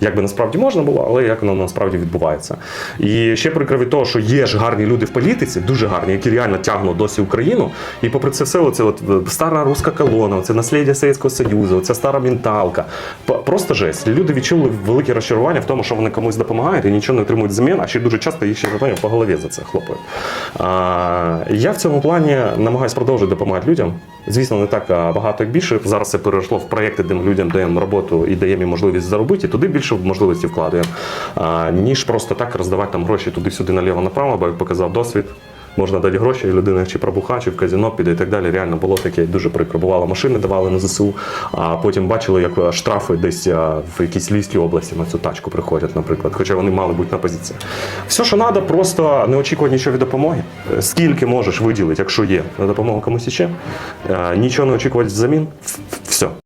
Як би насправді можна було, але як воно насправді відбувається. І ще прикро від того, що є ж гарні люди в політиці, дуже гарні, які реально тягнуть досі Україну. І попри це все, оце от е, стара руська колона, це наслідя Совєтського Союзу, це стара менталка. Просто жесть. Люди відчули велике розчарування в тому, що вони комусь допомагають і нічого не отримують взамін, а ще дуже часто їх ще по голові за це хлопають. Я в цьому плані намагаюся продовжувати допомагати людям. Звісно, не так багато як більше. Зараз це перейшло в проєкти, де ми людям даємо роботу і даємо їм можливість заробити, туди більше можливості вкладаємо, ніж просто так роздавати там гроші туди-сюди наліво-направо, бо як показав досвід. Можна дати гроші, і людина чи пробуха, чи в казино піде і так далі. Реально було таке дуже прикро. Бувало, машини давали на ЗСУ, а потім бачили, як штрафи десь в якійсь Львівській області на цю тачку приходять, наприклад, хоча вони мали бути на позиції. Все, що треба, просто не очікувати нічого від допомоги. Скільки можеш виділити, якщо є на допомогу комусь іще, нічого не очікувати взамін. Все.